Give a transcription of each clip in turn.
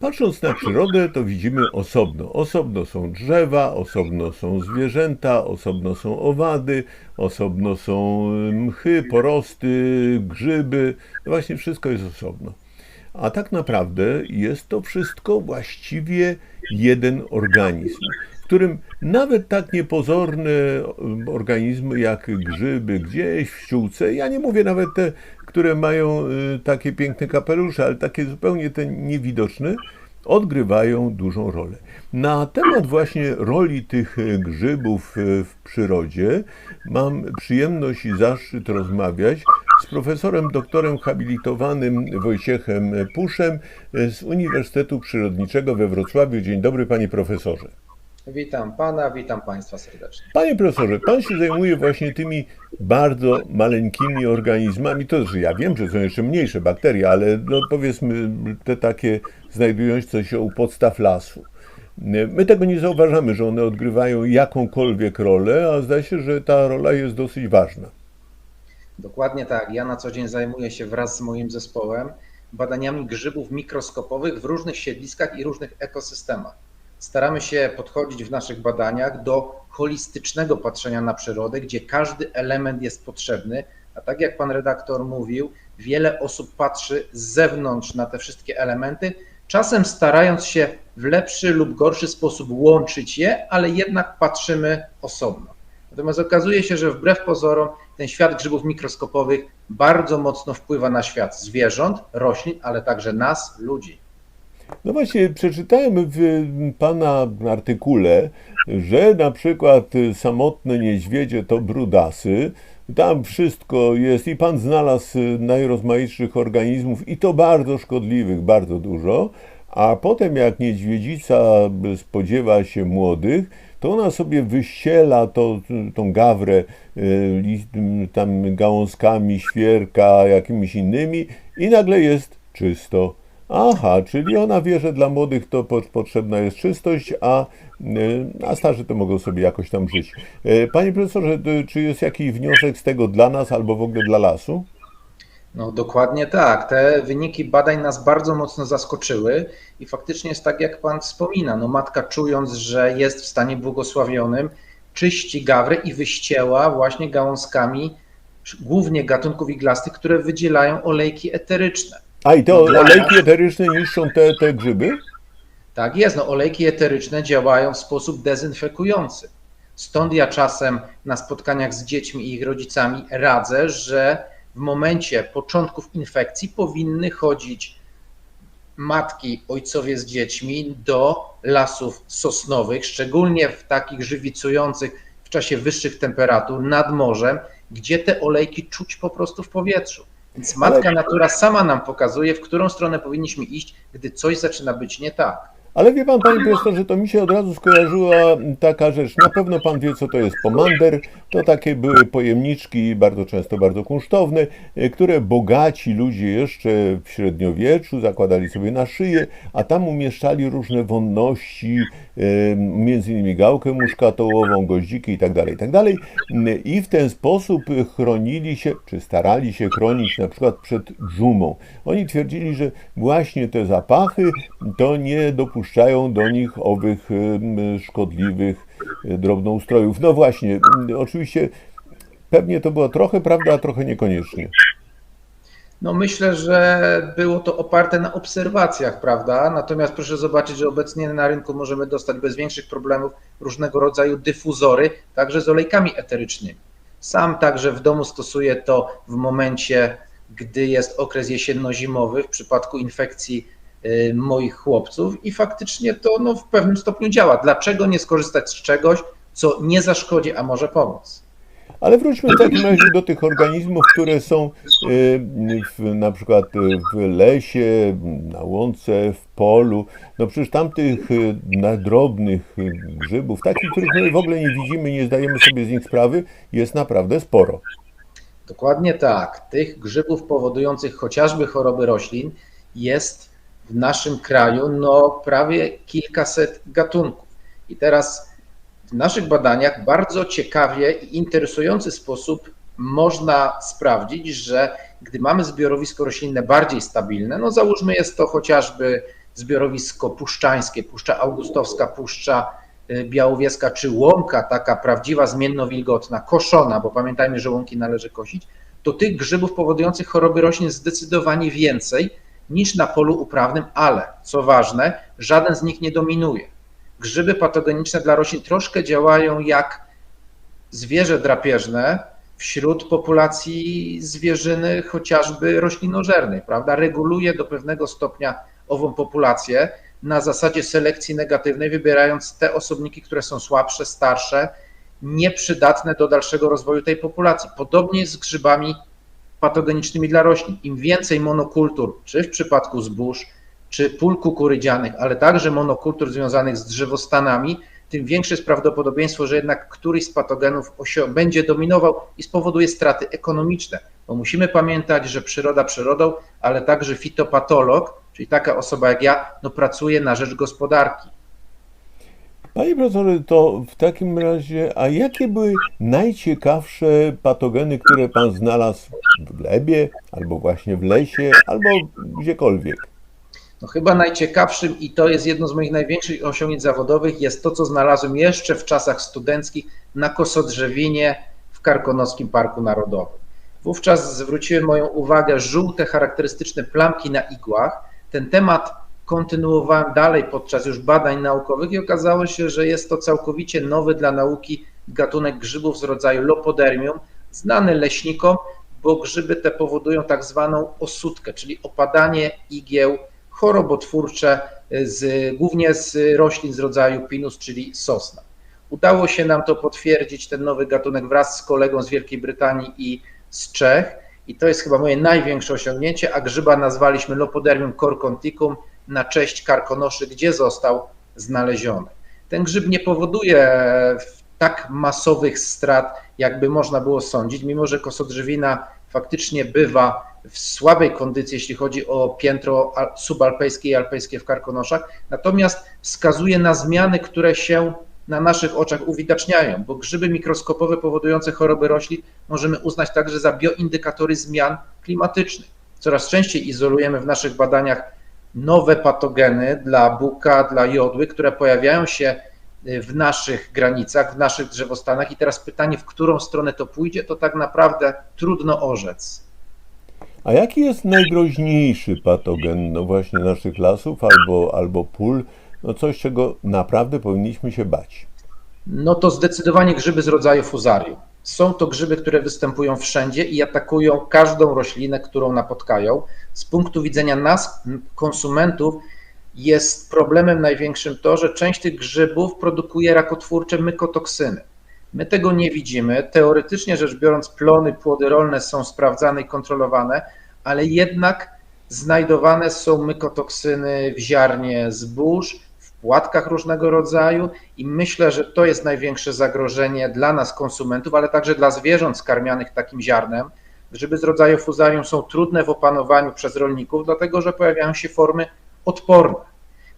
Patrząc na przyrodę, to widzimy osobno. Osobno są drzewa, osobno są zwierzęta, osobno są owady, osobno są y, mchy, porosty, grzyby. Właśnie wszystko jest osobno. A tak naprawdę jest to wszystko właściwie jeden organizm, którym nawet tak niepozorne organizmy jak grzyby gdzieś w ściółce, ja nie mówię nawet te, które mają y, takie piękne kapelusze, ale takie zupełnie te niewidoczne, odgrywają dużą rolę. Na temat właśnie roli tych y, grzybów y, w przyrodzie mam przyjemność i zaszczyt rozmawiać z profesorem doktorem habilitowanym Wojciechem Puszem z Uniwersytetu Przyrodniczego we Wrocławiu. Dzień dobry panie profesorze. Witam pana, witam państwa serdecznie. Panie profesorze, pan się zajmuje właśnie tymi bardzo maleńkimi organizmami. To znaczy, ja wiem, że są jeszcze mniejsze bakterie, ale no powiedzmy te takie znajdujące się u podstaw lasu. My tego nie zauważamy, że one odgrywają jakąkolwiek rolę, a zdaje się, że ta rola jest dosyć ważna. Dokładnie tak. Ja na co dzień zajmuję się wraz z moim zespołem badaniami grzybów mikroskopowych w różnych siedliskach i różnych ekosystemach. Staramy się podchodzić w naszych badaniach do holistycznego patrzenia na przyrodę, gdzie każdy element jest potrzebny, a tak jak pan redaktor mówił, wiele osób patrzy z zewnątrz na te wszystkie elementy, czasem starając się w lepszy lub gorszy sposób łączyć je, ale jednak patrzymy osobno. Natomiast okazuje się, że wbrew pozorom ten świat grzybów mikroskopowych bardzo mocno wpływa na świat zwierząt, roślin, ale także nas, ludzi. No właśnie, przeczytałem w pana artykule, że na przykład samotne niedźwiedzie to brudasy. Tam wszystko jest i pan znalazł najrozmaitszych organizmów i to bardzo szkodliwych, bardzo dużo. A potem jak niedźwiedzica spodziewa się młodych, to ona sobie wyściela to, tą gawrę tam gałązkami, świerka, jakimiś innymi i nagle jest czysto. Aha, czyli ona wie, że dla młodych to potrzebna jest czystość, a, a starzy to mogą sobie jakoś tam żyć. Panie profesorze, czy jest jakiś wniosek z tego dla nas albo w ogóle dla lasu? No dokładnie tak. Te wyniki badań nas bardzo mocno zaskoczyły i faktycznie jest tak, jak Pan wspomina. No matka czując, że jest w stanie błogosławionym, czyści gawrę i wyścięła właśnie gałązkami głównie gatunków iglastych, które wydzielają olejki eteryczne. A i te olejki eteryczne niszczą te, te grzyby? Tak jest, no olejki eteryczne działają w sposób dezynfekujący. Stąd ja czasem na spotkaniach z dziećmi i ich rodzicami radzę, że w momencie początków infekcji powinny chodzić matki, ojcowie z dziećmi do lasów sosnowych, szczególnie w takich żywicujących w czasie wyższych temperatur nad morzem, gdzie te olejki czuć po prostu w powietrzu. Więc matka natura sama nam pokazuje, w którą stronę powinniśmy iść, gdy coś zaczyna być nie tak. Ale wie pan, panie profesorze, to mi się od razu skojarzyła taka rzecz. Na pewno pan wie, co to jest pomander. To takie były pojemniczki, bardzo często bardzo kunsztowne, które bogaci ludzie jeszcze w średniowieczu zakładali sobie na szyję, a tam umieszczali różne wonności, między innymi gałkę muszkatołową, goździki itd., itd. I w ten sposób chronili się, czy starali się chronić na przykład przed dżumą. Oni twierdzili, że właśnie te zapachy to nie dopuszczają do nich owych szkodliwych drobnoustrojów. No właśnie, oczywiście pewnie to było trochę prawda, a trochę niekoniecznie. No myślę, że było to oparte na obserwacjach, prawda? Natomiast proszę zobaczyć, że obecnie na rynku możemy dostać bez większych problemów różnego rodzaju dyfuzory, także z olejkami eterycznymi. Sam także w domu stosuję to w momencie, gdy jest okres jesienno-zimowy w przypadku infekcji moich chłopców i faktycznie to no, w pewnym stopniu działa. Dlaczego nie skorzystać z czegoś, co nie zaszkodzi, a może pomóc? Ale wróćmy w takim razie do tych organizmów, które są y, w, na przykład w lesie, na łące, w polu. No przecież tamtych y, nadrobnych grzybów, takich, których my w ogóle nie widzimy, nie zdajemy sobie z nich sprawy, jest naprawdę sporo. Dokładnie tak. Tych grzybów powodujących chociażby choroby roślin jest w naszym kraju no, prawie kilkaset gatunków. I teraz w naszych badaniach bardzo ciekawie i interesujący sposób można sprawdzić, że gdy mamy zbiorowisko roślinne bardziej stabilne, no załóżmy jest to chociażby zbiorowisko puszczańskie, Puszcza Augustowska, Puszcza y, Białowieska czy łąka, taka prawdziwa zmienno-wilgotna, koszona, bo pamiętajmy, że łąki należy kosić, to tych grzybów powodujących choroby roślin zdecydowanie więcej niż na polu uprawnym, ale co ważne, żaden z nich nie dominuje. Grzyby patogeniczne dla roślin troszkę działają jak zwierzę drapieżne wśród populacji zwierzyny, chociażby roślinożernej, prawda? Reguluje do pewnego stopnia ową populację na zasadzie selekcji negatywnej, wybierając te osobniki, które są słabsze, starsze, nieprzydatne do dalszego rozwoju tej populacji. Podobnie jest z grzybami patogenicznymi dla roślin. Im więcej monokultur, czy w przypadku zbóż, czy pól kukurydzianych, ale także monokultur związanych z drzewostanami, tym większe jest prawdopodobieństwo, że jednak któryś z patogenów będzie dominował i spowoduje straty ekonomiczne. Bo musimy pamiętać, że przyroda przyrodą, ale także fitopatolog, czyli taka osoba jak ja, no pracuje na rzecz gospodarki. Panie profesorze, to w takim razie, a jakie były najciekawsze patogeny, które pan znalazł w glebie, albo właśnie w lesie, albo gdziekolwiek? No chyba najciekawszym i to jest jedno z moich największych osiągnięć zawodowych jest to, co znalazłem jeszcze w czasach studenckich na kosodrzewinie w Karkonoskim Parku Narodowym. Wówczas zwróciły moją uwagę żółte charakterystyczne plamki na igłach. Ten temat kontynuowałem dalej podczas już badań naukowych i okazało się, że jest to całkowicie nowy dla nauki gatunek grzybów z rodzaju Lopodermium, znany leśnikom, bo grzyby te powodują tak zwaną osódkę, czyli opadanie igieł chorobotwórcze, z, głównie z roślin z rodzaju pinus, czyli sosna. Udało się nam to potwierdzić, ten nowy gatunek wraz z kolegą z Wielkiej Brytanii i z Czech. I to jest chyba moje największe osiągnięcie, a grzyba nazwaliśmy Lopodermium corconticum na cześć karkonoszy, gdzie został znaleziony. Ten grzyb nie powoduje tak masowych strat, jakby można było sądzić, mimo że kosodrzewina faktycznie bywa w słabej kondycji, jeśli chodzi o piętro subalpejskie i alpejskie w Karkonoszach, natomiast wskazuje na zmiany, które się na naszych oczach uwidaczniają, bo grzyby mikroskopowe powodujące choroby roślin możemy uznać także za bioindykatory zmian klimatycznych. Coraz częściej izolujemy w naszych badaniach nowe patogeny dla buka, dla jodły, które pojawiają się w naszych granicach, w naszych drzewostanach i teraz pytanie, w którą stronę to pójdzie, to tak naprawdę trudno orzec. A jaki jest najgroźniejszy patogen no właśnie naszych lasów albo, albo pól? No coś, czego naprawdę powinniśmy się bać. No to zdecydowanie grzyby z rodzaju fuzarium. Są to grzyby, które występują wszędzie i atakują każdą roślinę, którą napotkają. Z punktu widzenia nas, konsumentów, jest problemem największym to, że część tych grzybów produkuje rakotwórcze mykotoksyny. My tego nie widzimy. Teoretycznie rzecz biorąc, plony, płody rolne są sprawdzane i kontrolowane, ale jednak znajdowane są mykotoksyny w ziarnie zbóż, płatkach różnego rodzaju i myślę, że to jest największe zagrożenie dla nas, konsumentów, ale także dla zwierząt skarmianych takim ziarnem. Grzyby z rodzaju fuzarium są trudne w opanowaniu przez rolników, dlatego że pojawiają się formy odporne.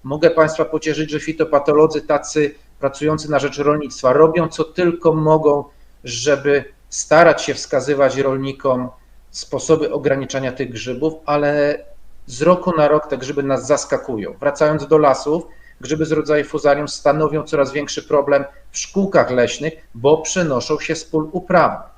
Mogę Państwa pocieszyć, że fitopatolodzy tacy pracujący na rzecz rolnictwa robią co tylko mogą, żeby starać się wskazywać rolnikom sposoby ograniczania tych grzybów, ale z roku na rok te grzyby nas zaskakują. Wracając do lasów, grzyby z rodzaju fuzarium stanowią coraz większy problem w szkółkach leśnych, bo przenoszą się z pól uprawnych.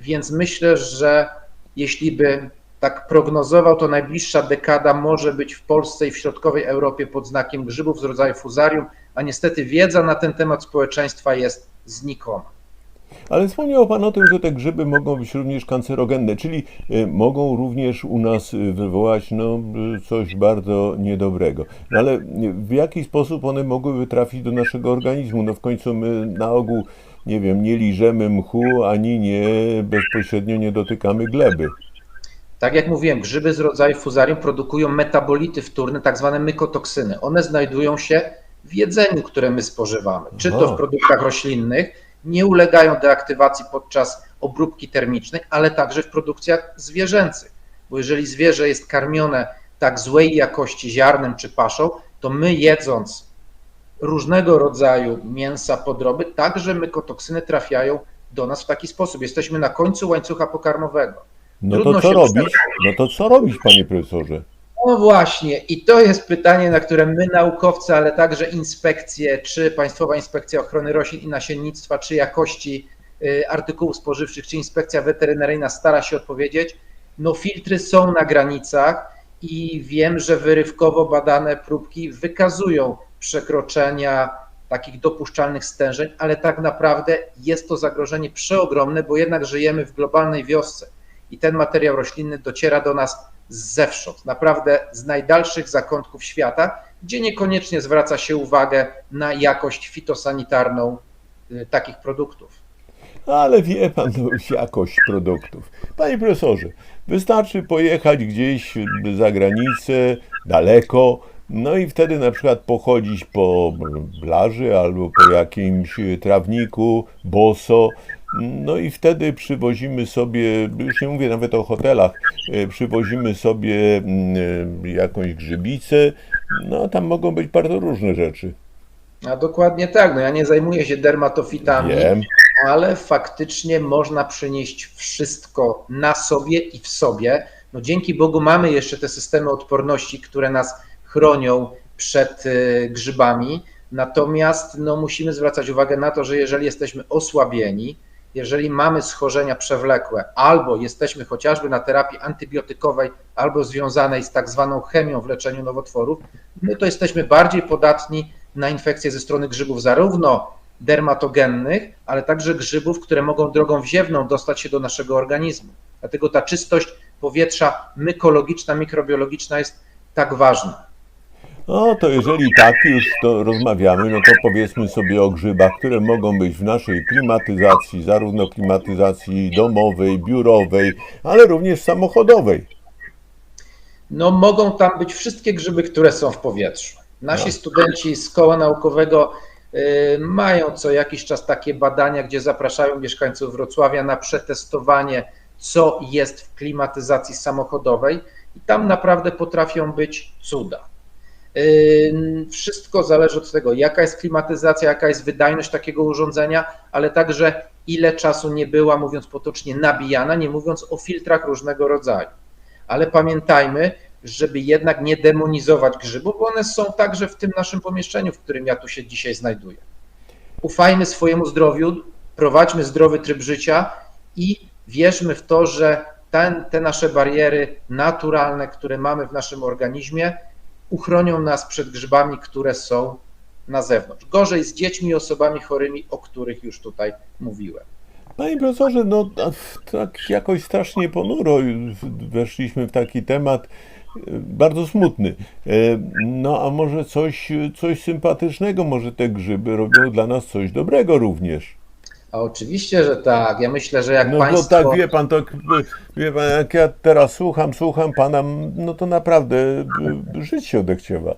Więc myślę, że jeśli by tak prognozował, to najbliższa dekada może być w Polsce i w środkowej Europie pod znakiem grzybów z rodzaju fuzarium, a niestety wiedza na ten temat społeczeństwa jest znikoma. Ale wspomniał Pan o tym, że te grzyby mogą być również kancerogenne, czyli y, mogą również u nas y, wywołać no, y, coś bardzo niedobrego. No, ale w jaki sposób one mogłyby trafić do naszego organizmu? No w końcu my na ogół, nie wiem, nie liżemy mchu, ani nie bezpośrednio nie dotykamy gleby. Tak jak mówiłem, grzyby z rodzaju fuzarium produkują metabolity wtórne, tak zwane mykotoksyny. One znajdują się w jedzeniu, które my spożywamy, czy to w produktach roślinnych, nie ulegają deaktywacji podczas obróbki termicznej, ale także w produkcjach zwierzęcych. Bo jeżeli zwierzę jest karmione tak złej jakości ziarnem czy paszą, to my jedząc różnego rodzaju mięsa, podroby, także mykotoksyny trafiają do nas w taki sposób. Jesteśmy na końcu łańcucha pokarmowego. No to Trudno co się robić? No to co robić, panie profesorze? No właśnie, i to jest pytanie, na które my, naukowcy, ale także inspekcje, czy Państwowa Inspekcja Ochrony Roślin i Nasiennictwa, czy jakości y, artykułów spożywczych, czy Inspekcja Weterynaryjna stara się odpowiedzieć. No, filtry są na granicach i wiem, że wyrywkowo badane próbki wykazują przekroczenia takich dopuszczalnych stężeń, ale tak naprawdę jest to zagrożenie przeogromne, bo jednak żyjemy w globalnej wiosce i ten materiał roślinny dociera do nas zewsząd, naprawdę z najdalszych zakątków świata, gdzie niekoniecznie zwraca się uwagę na jakość fitosanitarną y, takich produktów. Ale wie pan no, jakość produktów. Panie profesorze, wystarczy pojechać gdzieś za granicę, daleko, no i wtedy na przykład pochodzić po plaży albo po jakimś trawniku boso. No i wtedy przywozimy sobie, już nie mówię nawet o hotelach, e, przywozimy sobie mm, e, jakąś grzybicę. No tam mogą być bardzo różne rzeczy. A dokładnie tak, no ja nie zajmuję się dermatofitami, Wiem. ale faktycznie można przynieść wszystko na sobie i w sobie. No dzięki Bogu mamy jeszcze te systemy odporności, które nas chronią przed y, grzybami. Natomiast no, musimy zwracać uwagę na to, że jeżeli jesteśmy osłabieni, jeżeli mamy schorzenia przewlekłe, albo jesteśmy chociażby na terapii antybiotykowej, albo związanej z tak zwaną chemią w leczeniu nowotworów, no to jesteśmy bardziej podatni na infekcje ze strony grzybów, zarówno dermatogennych, ale także grzybów, które mogą drogą wziewną dostać się do naszego organizmu. Dlatego ta czystość powietrza mykologiczna, mikrobiologiczna jest tak ważna. No to jeżeli tak już to rozmawiamy, no to powiedzmy sobie o grzybach, które mogą być w naszej klimatyzacji, zarówno klimatyzacji domowej, biurowej, ale również samochodowej. No mogą tam być wszystkie grzyby, które są w powietrzu. Nasi No. studenci z koła naukowego y, mają co jakiś czas takie badania, gdzie zapraszają mieszkańców Wrocławia na przetestowanie, co jest w klimatyzacji samochodowej i tam naprawdę potrafią być cuda. Wszystko zależy od tego, jaka jest klimatyzacja, jaka jest wydajność takiego urządzenia, ale także ile czasu nie była, mówiąc potocznie, nabijana, nie mówiąc o filtrach różnego rodzaju. Ale pamiętajmy, żeby jednak nie demonizować grzybów, bo one są także w tym naszym pomieszczeniu, w którym ja tu się dzisiaj znajduję. Ufajmy swojemu zdrowiu, prowadźmy zdrowy tryb życia i wierzmy w to, że ten, te nasze bariery naturalne, które mamy w naszym organizmie, uchronią nas przed grzybami, które są na zewnątrz. Gorzej z dziećmi i osobami chorymi, o których już tutaj mówiłem. Panie profesorze, no tak jakoś strasznie ponuro weszliśmy w taki temat e, bardzo smutny. E, No a może coś, coś sympatycznego, może te grzyby robią dla nas coś dobrego również. A oczywiście, że tak. Ja myślę, że jak No Państwo... to tak wie pan, to wie pan, jak ja teraz słucham, słucham pana, no to naprawdę y, żyć się odechciewa.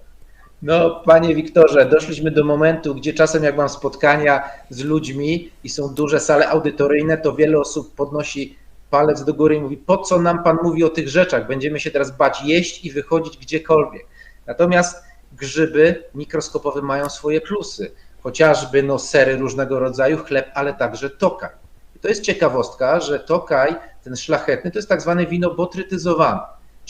No, panie Wiktorze, doszliśmy do momentu, gdzie czasem jak mam spotkania z ludźmi i są duże sale audytoryjne, to wiele osób podnosi palec do góry i mówi, po co nam pan mówi o tych rzeczach? Będziemy się teraz bać jeść i wychodzić gdziekolwiek. Natomiast grzyby mikroskopowe mają swoje plusy, chociażby no, sery różnego rodzaju, chleb, ale także tokaj. I to jest ciekawostka, że tokaj, ten szlachetny, to jest tak zwany wino botrytyzowane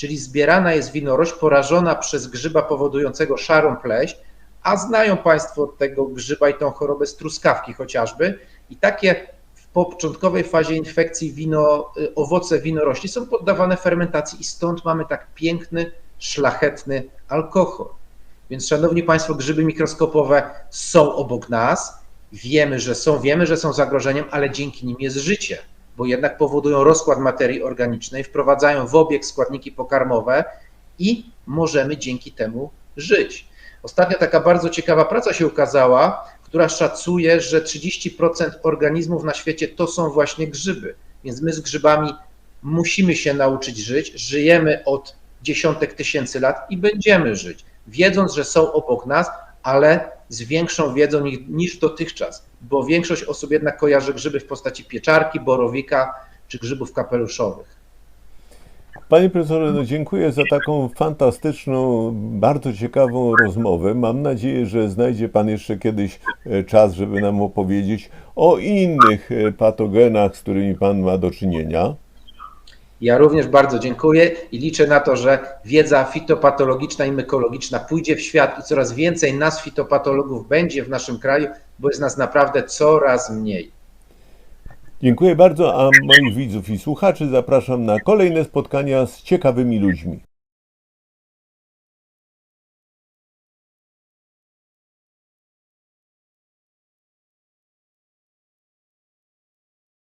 czyli zbierana jest winorość porażona przez grzyba powodującego szarą pleść, a znają Państwo tego grzyba i tą chorobę z truskawki chociażby. I takie w początkowej fazie infekcji wino, y, owoce winorośli są poddawane fermentacji i stąd mamy tak piękny, szlachetny alkohol. Więc szanowni Państwo, grzyby mikroskopowe są obok nas, wiemy, że są, wiemy, że są zagrożeniem, ale dzięki nim jest życie bo jednak powodują rozkład materii organicznej, wprowadzają w obieg składniki pokarmowe i możemy dzięki temu żyć. Ostatnio taka bardzo ciekawa praca się ukazała, która szacuje, że 30% organizmów na świecie to są właśnie grzyby. Więc my z grzybami musimy się nauczyć żyć. Żyjemy od dziesiątek tysięcy lat i będziemy żyć, wiedząc, że są obok nas, ale z większą wiedzą ni- niż dotychczas, bo większość osób jednak kojarzy grzyby w postaci pieczarki, borowika czy grzybów kapeluszowych. Panie profesorze, no dziękuję za taką fantastyczną, bardzo ciekawą rozmowę. Mam nadzieję, że znajdzie Pan jeszcze kiedyś e, czas, żeby nam opowiedzieć o innych e, patogenach, z którymi Pan ma do czynienia. Ja również bardzo dziękuję i liczę na to, że wiedza fitopatologiczna i mykologiczna pójdzie w świat i coraz więcej nas fitopatologów będzie w naszym kraju, bo jest nas naprawdę coraz mniej. Dziękuję bardzo, a moich widzów i słuchaczy zapraszam na kolejne spotkania z ciekawymi ludźmi.